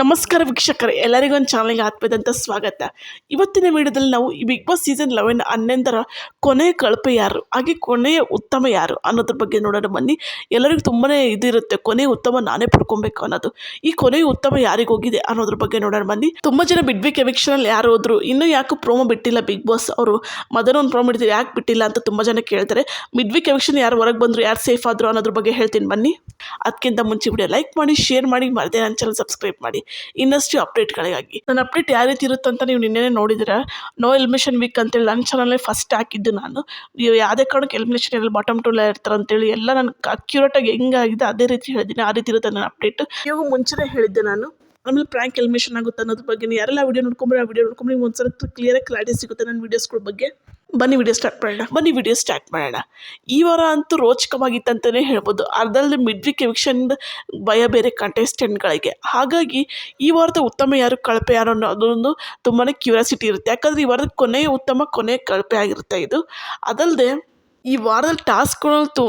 ನಮಸ್ಕಾರ ವೀಕ್ಷಕರೇ, ಎಲ್ಲರಿಗೂ ಒಂದು ಚಾನಲ್ಗೆ ಆತ್ಮದಂತ ಸ್ವಾಗತ. ಇವತ್ತಿನ ವಿಡಿಯೋದಲ್ಲಿ ನಾವು ಈ ಬಿಗ್ ಬಾಸ್ ಸೀಸನ್ ಲೆವೆನ್ ಹನ್ನೊಂದರ ಕೊನೆಯ ಕಳಪೆ ಯಾರು, ಹಾಗೆ ಕೊನೆಯ ಉತ್ತಮ ಯಾರು ಅನ್ನೋದ್ರ ಬಗ್ಗೆ ನೋಡೋಣ ಬನ್ನಿ. ಎಲ್ಲರಿಗೂ ತುಂಬಾ ಇದಿರುತ್ತೆ, ಕೊನೆಯ ಉತ್ತಮ ನಾನೇ ಪಡ್ಕೊಬೇಕು ಅನ್ನೋದು. ಈ ಕೊನೆಯ ಉತ್ತಮ ಯಾರಿಗೆ ಹೋಗಿದೆ ಅನ್ನೋದ್ರ ಬಗ್ಗೆ ನೋಡೋಣ ಬನ್ನಿ. ತುಂಬ ಜನ ಬಿಡ್ಬಿಕ್ ಎವಿಕ್ಷನಲ್ಲಿ ಯಾರು ಹೋದ್ರು, ಇನ್ನೂ ಯಾಕೆ ಪ್ರೋಮೋ ಬಿಟ್ಟಿಲ್ಲ ಬಿಗ್ ಬಾಸ್ ಅವರು? ಮದನ ಒಂದು ಪ್ರೋಮೋ ಬಿಡ್ತಾರೆ ಯಾಕೆ ಬಿಟ್ಟಿಲ್ಲ ಅಂತ ತುಂಬ ಜನ ಕೇಳ್ತಾರೆ. ಮಿಡ್ವಿಕ್ ಎವಿಕ್ಷನ್ ಯಾರು ಹೊರಗೆ ಬಂದರು, ಯಾರು ಸೇಫ್ ಆದ್ರು ಅನ್ನೋದ್ರ ಬಗ್ಗೆ ಹೇಳ್ತೀನಿ ಬನ್ನಿ. ಅದಕ್ಕಿಂತ ಮುಂಚೆ ವಿಡಿಯೋ ಲೈಕ್ ಮಾಡಿ ಶೇರ್ ಮಾಡಿ, ಮರದೇ ನನ್ನ ಚಾನಲ್ ಸಬ್ಸ್ಕ್ರೈಬ್ ಮಾಡಿ. ಇನ್ನಷ್ಟು ಅಪ್ಡೇಟ್ಗಳಿಗಾಗಿ. ನನ್ನ ಅಪ್ಡೇಟ್ ಯಾವ ರೀತಿ ಇರುತ್ತೆ ಅಂತ ನೀವು ನಿನ್ನೆ ನೋಡಿದ್ರೆ ನೋ ಎಲಿಮಿನೇಷನ್ ವೀಕ್ ಅಂತೇಳಿ ನನ್ನ ಚಾನಲಲ್ಲಿ ಫಸ್ಟ್ ಹಾಕಿದ್ದು ನಾನು. ನೀವು ಯಾವುದೇ ಕಾರಣಕ್ಕೆ ಎಲಿಮಿನೇಷನ್ ಎಲ್ಲ ಬಾಟಮ್ ಟೂಲ್ ಇರ್ತಾರೆ ಅಂತೇಳಿ ಎಲ್ಲ ನಾನು ಅಕ್ಯುರೇಟಾಗಿ ಹೆಂಗಾಗಿದೆ ಅದೇ ರೀತಿ ಹೇಳಿದ್ದೀನಿ, ಆ ರೀತಿ ಇರುತ್ತೆ ನನ್ನ ಅಪ್ಡೇಟ್ ನೀವು ಮುಂಚೆನೇ ಹೇಳಿದ್ದೆ ನಾನು. ಆಮೇಲೆ ಪ್ರ್ಯಾಂಕ್ ಎಲಿಮಿನೇಷನ್ ಆಗುತ್ತೆ ಅನ್ನೋದ್ರ ಬಗ್ಗೆ. ಯಾರೆಲ್ಲ ವಿಡಿಯೋ ನೋಡ್ಕೊಂಡ್ರೆ ಆ ವಿಡಿಯೋ ನೋಡ್ಕೊಂಡು ನಿಮ್ಗೆ ಒಂದ್ಸಲ ಕ್ಲಿಯರಾಗಿ ಕ್ಲಾರಿಟಿ ಸಿಗುತ್ತೆ ನನ್ನ ವೀಡಿಯೋಸ್ಗಳ ಬಗ್ಗೆ. ಬನ್ನಿ ವಿಡಿಯೋ ಸ್ಟಾರ್ಟ್ ಮಾಡೋಣ. ಬನ್ನಿ ವಿಡಿಯೋ ಸ್ಟಾರ್ಟ್ ಮಾಡೋಣ. ಈ ವಾರ ಅಂತೂ ರೋಚಕವಾಗಿತ್ತಂತಲೇ ಹೇಳ್ಬೋದು. ಅರ್ಧದಲ್ಲಿ ಮಿಡ್ ವೀಕ್ ಎವಿಕ್ಷನ್ ಭಯ ಬೇರೆ ಕಂಟೆಸ್ಟೆಂಟ್ಗಳಿಗೆ ಹಾಗಾಗಿ ಈ ವಾರದ ಉತ್ತಮ ಯಾರು ಕಳಪೆ ಯಾರು ಅನ್ನೋದೊಂದು ತುಂಬಾ ಕ್ಯೂರಿಯಾಸಿಟಿ ಇರುತ್ತೆ. ಯಾಕಂದರೆ ಈ ವಾರದ ಕೊನೆಯ ಉತ್ತಮ ಕೊನೆಯ ಕಳಪೆ ಆಗಿರುತ್ತೆ ಇದು. ಅದಲ್ಲದೆ ಈ ವಾರದಲ್ಲಿ ಟಾಸ್ಕ್ಗಳು ತು,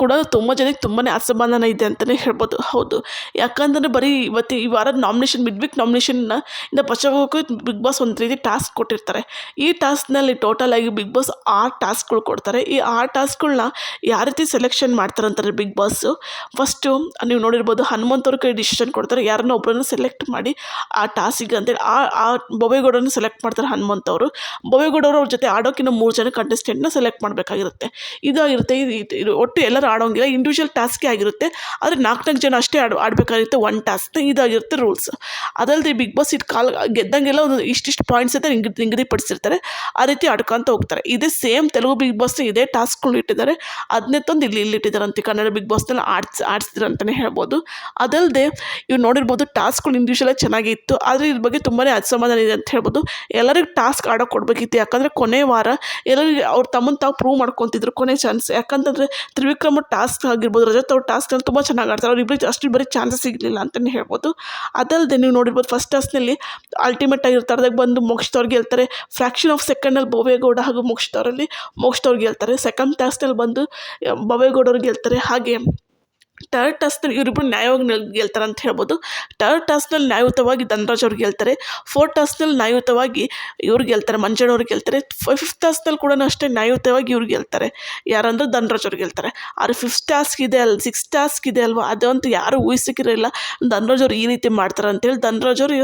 ಕೂಡ ತುಂಬ ಜನಕ್ಕೆ ತುಂಬಾ ಅಸಮಾಧಾನ ಇದೆ ಅಂತಲೇ ಹೇಳ್ಬೋದು. ಹೌದು. ಯಾಕಂದರೆ ಬರೀ ಇವತ್ತು ಈ ವಾರದ ನಾಮಿನೇಷನ್ ಮಿಡ್ ವೀಕ್ ನಾಮಿನೇಷನ್ನ ಇಂದ ಬಚಾವೋಕ್ಕೂ ಬಿಗ್ ಬಾಸ್ ಒಂದು ರೀತಿ ಟಾಸ್ಕ್ ಕೊಟ್ಟಿರ್ತಾರೆ. ಈ ಟಾಸ್ಕ್ನಲ್ಲಿ ಆಗಿ ಬಿಗ್ ಬಾಸ್ ಆರು ಟಾಸ್ಕ್ಗಳು ಕೊಡ್ತಾರೆ. ಈ ಆರು ಟಾಸ್ಕ್ಗಳನ್ನ ಯಾವ ರೀತಿ ಸೆಲೆಕ್ಷನ್ ಮಾಡ್ತಾರೆ ಅಂತಾರೆ ಬಿಗ್ ಬಾಸು ಫಸ್ಟು ನೀವು ನೋಡಿರ್ಬೋದು ಹನುಮಂತವ್ರ ಕೈ ಡಿಸಿಷನ್ ಕೊಡ್ತಾರೆ. ಯಾರನ್ನ ಒಬ್ಬರನ್ನು ಸೆಲೆಕ್ಟ್ ಮಾಡಿ ಆ ಟಾಸ್ಕಿಗೆ ಅಂತೇಳಿ ಆ ಆ ಬೊಬೇಗೌಡರನ್ನ ಸೆಲೆಕ್ಟ್ ಮಾಡ್ತಾರೆ ಹನುಮಂತವರು ಬೊಬೇಗೌಡರು ಅವ್ರ ಜೊತೆ ಆಡೋಕ್ಕಿಂತ ಮೂರು ಜನ ಕಂಟೆಸ್ಟೆಂಟ್ನ ಸೆಲೆಕ್ಟ್ ಮಾಡಬೇಕಾಗಿರುತ್ತೆ. ಇದಾಗಿರುತ್ತೆ, ಇದು ಒಟ್ಟು ಎಲ್ಲರೂ ಆಡೋಂಗಿಲ್ಲ ಇಂಡಿವಿಜುವಲ್ ಟಾಸ್ಕೇ ಆಗಿರುತ್ತೆ, ಆದರೆ ನಾಲ್ಕು ನಾಲ್ಕು ಜನ ಅಷ್ಟೇ ಆಡ್, ಆಡಬೇಕಾಗಿರುತ್ತೆ ಒನ್ ಟಾಸ್ಕ್ ಇದಾಗಿರುತ್ತೆ ರೂಲ್ಸ್ ಅದಲ್ಲದೆ ಬಿಗ್ ಬಾಸ್ ಇದು ಕಾಲ್, ಗೆದ್ದಂಗೆಲ್ಲ ಒಂದು ಇಷ್ಟಿಷ್ಟು ಪಾಯಿಂಟ್ಸ್ ಅಂತ ನಿಗದಿ ನಿಗದಿಪಡಿಸಿರ್ತಾರೆ. ಆ ರೀತಿ ಆಡ್ಕೊತ ಹೋಗ್ತಾರೆ. ಇದೇ ಸೇಮ್ ತೆಲುಗು ಬಿಗ್ ಬಾಸ್ನ ಇದೇ ಟಾಸ್ಕ್ಗಳು ಇಟ್ಟಿದ್ದಾರೆ. ಅದನ್ನೇ ತಂದು ಇಲ್ಲಿ ಇಲ್ಲಿ ಇಟ್ಟಿದ್ದಾರಂತೆ. ಕನ್ನಡ ಬಿಗ್ ಬಾಸ್ನಲ್ಲಿ ಆಡ್ಸ್, ಆಡಿಸಿದ್ರು ಅಂತಲೇ ಹೇಳ್ಬೋದು. ಅದಲ್ಲದೆ ಇವ್ರು ನೋಡಿರ್ಬೋದು ಟಾಸ್ಕ್ಗಳು ಚೆನ್ನಾಗಿ ಇತ್ತು. ಆದರೆ ಇದ್ರ ಬಗ್ಗೆ ತುಂಬಾ ಅಸಮಾಧಾನ ಇದೆ ಅಂತ ಹೇಳ್ಬೋದು. ಎಲ್ಲರಿಗೂ ಟಾಸ್ಕ್ ಆಡೋಕೆ ಕೊಡಬೇಕಿತ್ತು. ಯಾಕಂದರೆ ಕೊನೆ ವಾರ ಎಲ್ಲರಿಗೆ ಅವ್ರು ತಮ್ಮನ್ನು ತಾವು ಪ್ರೂವ್ ಮಾಡ್ಕೊತಿದ್ರು. ಕೊನೆ ಚಾನ್ಸ್ ಯಾಕಂತಂದರೆ ತ್ರಿವಿಕ್ರಮ್ ಟಾಸ್ಕ್ ಆಗಿರ್ಬೋದು ರಜತ್ ಅವ್ರ ಟಾಸ್ಕ್ನಲ್ಲಿ ತುಂಬ ಚೆನ್ನಾಗಿ ಆಡ್ತಾರೆ. ಅವ್ರಿಬ್ರಿಗೆ ಅಷ್ಟು ಬರೀ ಚಾನ್ಸಸ್ ಸಿಗಲಿಲ್ಲ ಅಂತಲೇ ಹೇಳ್ಬೋದು. ಅದಲ್ಲದೆ ನೀವು ನೋಡಿರ್ಬೋದು ಫಸ್ಟ್ ಟಾಸ್ಕ್ನಲ್ಲಿ ಅಲ್ಟಿಮೇಟ್ ಆಗಿರ್ತಾರೆ. ಅದಾಗ ಬಂದು ಮೋಕ್ಷದವ್ರು ಗೆಲ್ತಾರೆ ಫ್ರ್ಯಾಕ್ಷನ್ ಆಫ್ ಸೆಕೆಂಡಲ್ಲಿ ಬೋವೇಗೌಡ ಹಾಗೂ ಮೋಕ್ಷದವರಲ್ಲಿ ಮೋಕ್ಷದವ್ರು ಗೆಲ್ತಾರೆ ಸೆಕೆಂಡ್ ಟಾಸ್ಕ್ನಲ್ಲಿ ಬಂದು ಬೊವೇಗೌಡವ್ರು ಗೆಲ್ತಾರೆ ಹಾಗೆ. ಟರ್ಡ್ ಟಾಸ್ಕ್ನಲ್ಲಿ ಇವರಿಬ್ಬರು ನ್ಯಾಯವಾಗಿ ಗೆಲ್ತಾರೆ ಅಂತ ಹೇಳ್ಬೋದು. ಟರ್ಡ್ ಟಾಸ್ಕ್ನಲ್ಲಿ ನ್ಯಾಯಯುತವಾಗಿ ಧನರಾಜ್ ಅವ್ರು ಗೆಲ್ತಾರೆ. ಫೋರ್ತ್ ಟಾಸ್ಕ್ನಲ್ಲಿ ನ್ಯಾಯಯುತವಾಗಿ ಇವ್ರು ಗೆಲ್ತಾರೆ ಮಂಜಣ್ಣವ್ರು ಗೆಲ್ತಾರೆ. ಫಿಫ್ತ್ ಟಾಸ್ಕ್ನಲ್ಲಿ ಕೂಡ ಅಷ್ಟೇ ನ್ಯಾಯಯುತವಾಗಿ ಇವ್ರು ಗೆಲ್ತಾರೆ. ಯಾರಂದ್ರೆ ಧನರಾಜ್ ಅವ್ರು ಗೆಲ್ತಾರೆ. ಆದರೆ ಫಿಫ್ತ್ ಟಾಸ್ಕ್ ಇದೆ ಅಲ್ಲ ಸಿಕ್ಸ್ ಟಾಸ್ಕ್ ಇದೆ ಅಲ್ವಾ? ಅದಂತೂ ಯಾರೂ ಊಹಿಸಿಕಿರಲಿಲ್ಲ ಧನರಾಜ್ ಅವ್ರು ಈ ರೀತಿ ಮಾಡ್ತಾರೆ ಅಂತೇಳಿ ಧನರಾಜ್ ಅವರು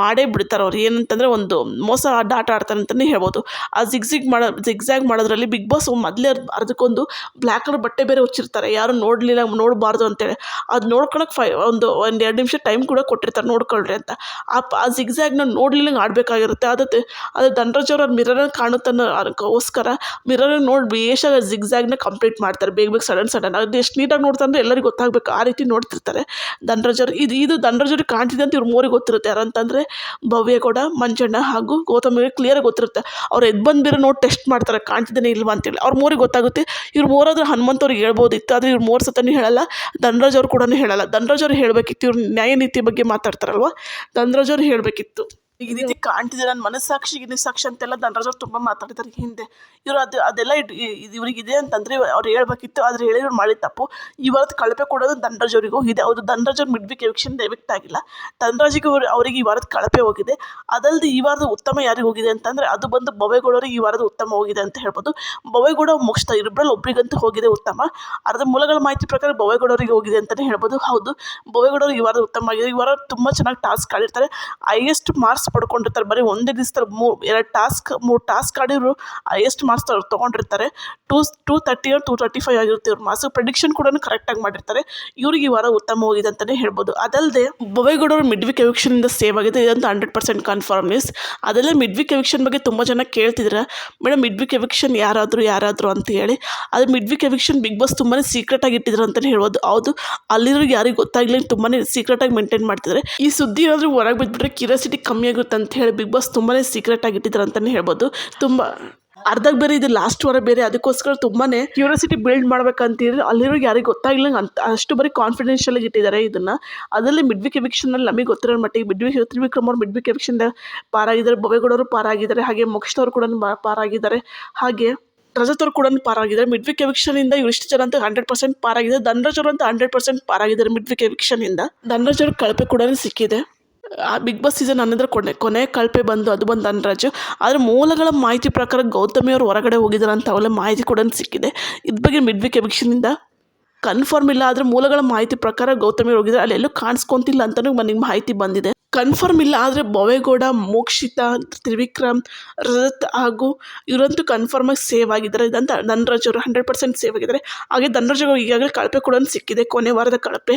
ಮಾಡೇ ಬಿಡ್ತಾರೆ ಅವ್ರು. ಏನಂತಂದರೆ ಒಂದು ಮೋಸ ಆಟ ಆಡ್ತಾರೆ ಅಂತಲೇ ಹೇಳ್ಬೋದು. ಆ ಜಿಗ್ಜಿಗ್ ಮಾಡೋ ಜಿಗ್ಜಾಗ್ ಮಾಡೋದ್ರಲ್ಲಿ ಬಿಗ್ ಬಾಸ್ ಮೊದಲೇ ಅದಕ್ಕೊಂದು ಬ್ಲ್ಯಾಕ್ ಕಲರ್ ಬಟ್ಟೆ ಬೇರೆ ಹುಚ್ಚಿರ್ತಾರೆ ಯಾರು ನೋಡಲಿಲ್ಲ, ನೋಡಬಾರ್ದು ಅಂತೇಳಿ. ಅದು ನೋಡ್ಕೊಳಕ್ಕೆ ಫೈ, ಒಂದು ಒಂದು ಎರಡು ನಿಮಿಷ ಟೈಮ್ ಕೂಡ ಕೊಟ್ಟಿರ್ತಾರೆ ನೋಡ್ಕೊಳ್ರಿ ಅಂತ. ಆ ಪ, ಆ ಜಿಗ್ಜಾಗ್ನ ನೋಡ್ಲಿಲ್ಲಂಗೆ ಆಡಬೇಕಾಗಿರುತ್ತೆ. ಅದಕ್ಕೆ, ಅದು ಧನರಾಜ್ ಅವ್ರು ಅದು ಮಿರರಲ್ಲಿ ಅದಕ್ಕೋಸ್ಕರ ಮಿರರಲ್ಲಿ ನೋಡಿ ಬೇಷಾಗಿ ಜಿಗ್ಜಾಗ್ನ ಕಂಪ್ಲೀಟ್ ಮಾಡ್ತಾರೆ. ಬೇಗ ಬೇಗ ಸಡನ್ ಸಡನ್ ಅದು ಎಷ್ಟು ನೀಟಾಗಿ ನೋಡ್ತಾರೆ ಎಲ್ಲರಿಗೂ ಗೊತ್ತಾಗಬೇಕು. ಆ ರೀತಿ ನೋಡ್ತಿರ್ತಾರೆ. ಧನರಾಜ್ ಇದು ಇದು ಧನರಾಜ್ ಅವ್ರಿಗೆ ಕಾಣ್ತಿದೆ ಅಂತ ಇವ್ರ ಮೂರಿಗೆ ಗೊತ್ತಿರುತ್ತೆ. ಯಾರಂತಂದರೆ ಕೂಡ ಮಂಜಣ್ಣ ಹಾಗೂ ಗೌತಮಿಗೆ ಕ್ಲಿಯರ್ ಗೊತ್ತಿರುತ್ತೆ. ಅವ್ರು ಎದ್ದು ಬಂದು ಬೇರೆ ನೋಡಿ ಟೆಸ್ಟ್ ಮಾಡ್ತಾರೆ. ಕಾಣ್ತಿದ್ದೇನೆ ಇಲ್ವಾ ಅಂತೇಳಿ. ಅವ್ರ ಮೂರಿಗೆ ಗೊತ್ತಾಗುತ್ತೆ. ಇವ್ರು ಮೂರಾದ್ರೆ ಹನುಮಂತವ್ರಿಗೆ ಹೇಳ್ಬೋದಿತ್ತು. ಆದರೆ ಇವ್ರು ಮೂರು ಸತನೂ ಹೇಳಲ್ಲ. ಧನರಾಜ್ ಅವ್ರು ಕೂಡ ಹೇಳಲ್ಲ. ಧನರಾಜ್ ಅವ್ರು ಹೇಳಬೇಕಿತ್ತು, ಇವ್ರು ನ್ಯಾಯ ನೀತಿ ಬಗ್ಗೆ ಮಾತಾಡ್ತಾರಲ್ವ? ಧನರಾಜ್ ಅವ್ರು ಹೇಳಬೇಕಿತ್ತು. ಈ ರೀತಿ ಕಾಣ್ತಿದೆ ನನ್ನ ಮನಸ್ಸಾಕ್ಷಿ ಗಿನಸಾಕ್ಷಿ ಅಂತೆಲ್ಲ ಧನರಾಜ್ ಅವ್ರು ತುಂಬ ಮಾತಾಡಿದ್ದಾರೆ ಹಿಂದೆ. ಇವ್ರು ಅದು ಅದೆಲ್ಲ ಇವ್ರಿಗೆ ಇದೆ ಅಂತಂದ್ರೆ ಅವ್ರು ಹೇಳ್ಬೇಕಿತ್ತು ಆದರೆ ಹೇಳಿ ಇವ್ರು ಮಾಡಿದ ತಪ್ಪು. ಇವತ್ತು ಕಳಪೆ ಕೊಡೋದು ಧನರಾಜ್ ಅವ್ರಿಗೆ ಹೋಗಿದೆ ಹೌದು ಧನರಾಜ್ ಅವ್ರು ಮಿಡ್ವಿಕ್ ಎವಿಕ್ಷನ್ ಎವಿಕ್ಟ್ ಆಗಿಲ್ಲ. ಧನರಾಜಿಗೆ ಅವ್ರು ಅವರಿಗೆ ಈ ವಾರದ ಕಳಪೆ ಹೋಗಿದೆ. ಅದಲ್ಲದೆ ಈ ವಾರದ ಉತ್ತಮ ಯಾರಿಗೆ ಹೋಗಿದೆ ಅಂತಂದರೆ ಅದು ಬಂದು ಬೊವೆಗೌಡರಿಗೆ ಈ ವಾರದ ಉತ್ತಮ ಹೋಗಿದೆ ಅಂತ ಹೇಳ್ಬೋದು. ಬೊವೆಗೌಡ ಮುಗಿಸ್ತಾ ಇಬ್ಬರಲ್ಲಿ ಒಬ್ರಿಗಂತೂ ಹೋಗಿದೆ ಉತ್ತಮ. ಅರ್ಧ ಮೂಲಗಳ ಮಾಹಿತಿ ಪ್ರಕಾರ ಬೊವೇಗೌಡರಿಗೆ ಹೋಗಿದೆ ಅಂತಲೇ ಹೇಳ್ಬೋದು. ಹೌದು ಬೊವೆಗೌಡರಿಗೆ ಈ ವಾರದ ಉತ್ತಮ ಆಗಿದೆ ಈ ವಾರ ತುಂಬ ಚೆನ್ನಾಗಿ ಟಾಸ್ಕ್ ಆಡಿರ್ತಾರೆ. ಹೈಯೆಸ್ಟ್ ಮಾರ್ಕ್ಸ್ ಪಡ್ಕೊಂಡಿರ್ತಾರೆ. ಬರೀ ಒಂದೇ ದಿವಸದಲ್ಲಿ ಮೂ, ಎರಡು ಟಾಸ್ಕ್ ಮೂರು ಟಾಸ್ಕ್ ಆಡಿದ್ರು ಎಷ್ಟು marks ತೊಗೊಂಡಿರ್ತಾರೆ. Two two thirty two thirty five ಆಗಿರುತ್ತೆ ಇವ್ರ ಮಾರ್ಕ್ಸ್ ಪ್ರಿಡಿಕ್ಷನ್ ಕೂಡ ಕರೆಕ್ಟಾಗಿ ಮಾಡಿರ್ತಾರೆ. ಇವ್ರಿಗೆ ಈ ವಾರ ಉತ್ತಮವಾಗಿದೆ ಅಂತಲೇ ಹೇಳ್ಬೋದು. ಅದಲ್ಲದೆ ಬೊವೇಗೌಡರು ಮಿಡ್ವಿಕ್ ಎವಿಕ್ಷನಿಂದ ಸೇವ್ ಆಗಿದೆ. ಇದಂತೂ ಹಂಡ್ರೆಡ್ ಪರ್ಸೆಂಟ್ ಕನ್ಫರ್ಮ್ ನ್ಯೂಸ್ ಅದಲ್ಲೇ ಮಿಡ್ವಿಕ್ ಎವಿಕ್ಷನ್ ಬಗ್ಗೆ ತುಂಬ ಜನ ಕೇಳ್ತಿದ್ರೆ ಮೇಡಮ್ ಮಿಡ್ವಿಕ್ ಎವಿಕ್ಷನ್ ಯಾರಾದರೂ ಯಾರಾದರೂ ಅಂತ ಹೇಳಿ. ಅದು ಮಿಡ್ವಿಕ್ ಎವಿಕ್ಷನ್ ಬಿಗ್ ಬಾಸ್ ತುಂಬಾ ಸೀಕ್ರೆಟ್ ಆಗಿ ಇಟ್ಟಿದ್ರು ಅಂತಲೇ ಹೇಳ್ಬೋದು. ಹೌದು ಅಲ್ಲಿರೋರಿಗೆ ಯಾರಿಗೆ ಗೊತ್ತಾಗಲಿ ತುಂಬಾ ಸೀಕ್ರೆಟಾಗಿ ಮೇಂಟೈನ್ ಮಾಡ್ತಿದ್ದಾರೆ. ಈ ಸುದ್ದಿ ಏನಾದರೂ ಹೊರಗೆ ಬಿದ್ದುಬಿಟ್ರೆ ಕ್ಯೂರಿಯಾಸಿಟಿ ಕಮ್ಮಿ ಆಗುತ್ತೆ ಅಂತ ಹೇಳಿ ಬಿಗ್ ಬಾಸ್ ತುಂಬಾ ಸೀಕ್ರೆಟ್ ಆಗಿ ಇಟ್ಟಿದ್ರು ಅಂತಲೇ ಹೇಳ್ಬೋದು. ತುಂಬ ಅರ್ಧಕ್ಕೆ ಬೇರೆ ಇದು ಲಾಸ್ಟ್ ವಾರ ಬೇರೆ, ಅದಕ್ಕೋಸ್ಕರ ತುಂಬಾ ಕ್ಯೂರಿಯಾಸಿಟಿ ಬಿಲ್ಡ್ ಮಾಡ್ಬೇಕಂತೀರಿ. ಅಲ್ಲಿರೋರಿಗೆ ಯಾರಿಗೆ ಗೊತ್ತಾಗಿಲ್ಲ ಅಂತ, ಅಷ್ಟು ಬರೀ ಕಾನ್ಫಿಡೆನ್ಷಿಯಲ್ ಆಗಿ ಇಟ್ಟಿದ್ದಾರೆ ಇದನ್ನು. ಅದರಲ್ಲಿ ಮಿಡ್ವಿಕ್ ಎವಿಕ್ಷನಲ್ಲಿ ನಮಗೆ ಗೊತ್ತಿರೋ ಮಟ್ಟಿಗೆ ಮಿಡ್ವಿಕ್ ತ್ರಿವಿಕ್ರಮ್ ಅವ್ರು ಮಿಡ್ವಿಕ್ ಎವಿಕ್ಷನ್ ಪಾರಾಗಿದ್ದಾರೆ ಬೊಬೇಗೌಡರು ಪಾರಾಗಿದ್ದಾರೆ, ಹಾಗೆ ಮೋಕ್ಷದವ್ರು ಕೂಡ ಪಾರಾಗಿದ್ದಾರೆ, ಹಾಗೆ ರಜತ್ ಅವ್ರು ಕೂಡ ಪಾರಾಗಿದ್ದಾರೆ. ಮಿಡ್ವಿಕ್ ಎವಿಕ್ಷನಿಂದ ಇವಿಷ್ಟು ಜನ ಅಂತ ಹಂಡ್ರೆಡ್ ಪರ್ಸೆಂಟ್ ಪಾರಾಗಿದೆ. ಧನರಾಜ್ ಅವರು ಅಂತ ಹಂಡ್ರೆಡ್ ಪರ್ಸೆಂಟ್ ಪಾರಾಗಿದ್ದಾರೆ ಮಿಡ್ವಿಕ್ ಎವಿಕ್ಷನಿಂದ ಧನರಾಜ್ ಅವ್ರ ಕಳಪೆ ಕೂಡ ಸಿಕ್ಕಿದೆ. ಬಿಗ್ ಬಾಸ್ ಸೀಸನ್ ಹನ್ನೊಂದರ ಕೊನೆ ಕೊನೆ ಕಳಪೆ ಬಂದು ಅದು ಬಂದು ಧನರಾಜು ಆದರೆ ಮೂಲಗಳ ಮಾಹಿತಿ ಪ್ರಕಾರ ಗೌತಮಿ ಅವರು ಹೊರಗಡೆ ಹೋಗಿದ್ದಾರೆ ಅಂತ ಅವಲೇ ಮಾಹಿತಿ ಕೂಡ ಸಿಕ್ಕಿದೆ. ಇದ್ರ ಬಗ್ಗೆ ಮಿಡ್ ವೀಕ್ ಕನ್ಫರ್ಮ್ ಇಲ್ಲ, ಆದರೆ ಮೂಲಗಳ ಮಾಹಿತಿ ಪ್ರಕಾರ ಗೌತಮಿ ಅವ್ರು ಹೋಗಿದ್ದಾರೆ ಅಲ್ಲಿ ಎಲ್ಲೂ ಕಾಣಿಸ್ಕೊಂತಿಲ್ಲ ಅಂತಲೂ ನನಗೆ ಮಾಹಿತಿ ಬಂದಿದೆ. ಕನ್ಫರ್ಮ್ ಇಲ್ಲ, ಆದರೆ ಭವೇಗೌಡ ಮೋಕ್ಷಿತಾ, ತ್ರಿವಿಕ್ರಮ್ ರಜತ್ ಹಾಗೂ ಇವರಂತೂ ಕನ್ಫರ್ಮಾಗಿ ಸೇವ್ ಆಗಿದ್ದಾರೆ. ಇದಂತ ಧನರಾಜ್ ಅವರು ಹಂಡ್ರೆಡ್ ಪರ್ಸೆಂಟ್ ಸೇವ್ ಆಗಿದ್ದಾರೆ. ಹಾಗೆ ಧನರಾಜ್ ಅವರು ಈಗಾಗಲೇ ಕಳಪೆ ಕೂಡ ಸಿಕ್ಕಿದೆ. ಕೊನೆ ವಾರದ ಕಳಪೆ.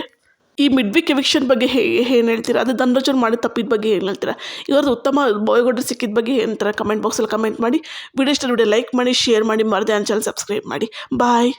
ಈ ಮಿಡ್ ವೀಕ್ ಎವಿಕ್ಷನ್ ಬಗ್ಗೆ ಏನು ಹೇಳ್ತೀರಾ? ಅದು ಧನರಾಜ್ ಮಾಡಿ ತಪ್ಪಿದ ಬಗ್ಗೆ ಏನು ಹೇಳ್ತೀರಾ? ಇವ್ರದ್ದು ಉತ್ತಮ ಭವೇಗೌಡರು ಸಿಕ್ಕಿದ ಬಗ್ಗೆ ಏನಂತಾರೆ ಕಮೆಂಟ್ ಬಾಕ್ಸಲ್ಲಿ ಕಮೆಂಟ್ ಮಾಡಿ. ವಿಡಿಯೋ ಇಷ್ಟ ವಿಡಿಯೋ ಲೈಕ್ ಮಾಡಿ ಶೇರ್ ಮಾಡಿ, ಮರದೆ ಚಾನಲ್ ಸಬ್ಸ್ಕ್ರೈಬ್ ಮಾಡಿ. ಬಾಯ್